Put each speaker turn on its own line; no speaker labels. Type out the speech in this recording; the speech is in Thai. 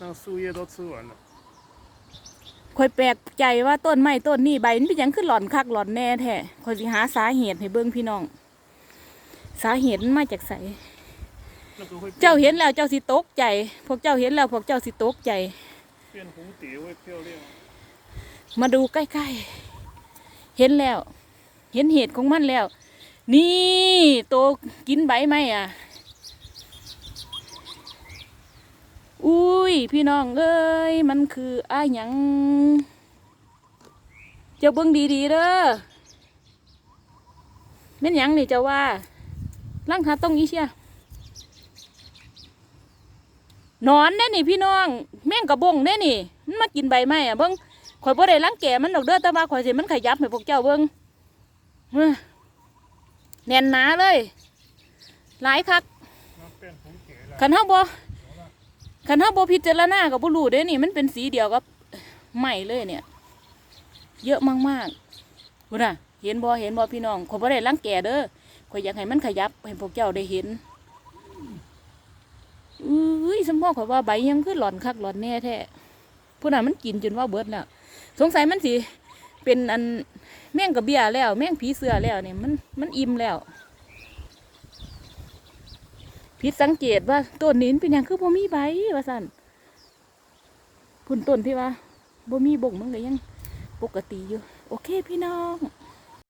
nasuje dazu an.
คอยแปลกใจว่าต้นไม้ต้นนี้ใบนี้ยังขึ้นหลอนคักหลอนแน่แท้คอยสิหาสาเหตุให้เบิ่งพี่น้อง สาเหตุมันาจากไส
Na,
เจ้าเห็นแล้วเจ้าสิตกใจ พวกเจ้าเห็นแล้วพวกเจ้าสิตกใจ
wie ein
มาดูใกล้ๆ เห็นแล้ว เห็นเหตุของมันแล้ว นี่โตกินใบไหมอะ อู้ พี่น้องเอ้ยมันคืออาหยังเจ้าเบิ้งดีๆเด้อแม่นหยังนี่เจ้าว่าล่างหาต้องนี้เชียนอนได้นี่พี่น้อง แม่งกระบงได้นี่ มันมากินใบไม้อะเบิ้งข่อยบ่ได้ล้างแก่มันดอกเด้อแต่ว่าข่อยสิมันขยับให้พวกเจ้าเบิ้งแน่นหนาเลย หลายคักขันห้อาบ่ คันเฮาบ่พิจารณาก็บ่รู้เด้นี่มันเป็นสีเดียวกับไม้เลยเนี่ย เยอะมากๆพุ่นน่ะ เห็นบ่เห็นบ่พี่น้องข่อยบ่ได้รังแกเด้อข่อยอยากให้มันขยับให้พวกเจ้าได้เห็นอุ้ยสมพ่อข่อยว่าใบยังคือหลอนคักหลอนแน่แท้พุ่นน่ะมันกินจนว่าเบิดแล้วสงสัยมันสิเป็นอันแม่งกระเบียแล้ว แม่งผีเสือแล้วเนี่ยมันมันอิ่มแล้ว ผิดสังเกตว่าต้นนี้นเป็นอย่างคือบ่มีใบว่าสั่นพุ่นต้นที่ว่าบ่มีบ่งมันก็ยังปกติอยู่ โอเคพี่น้อง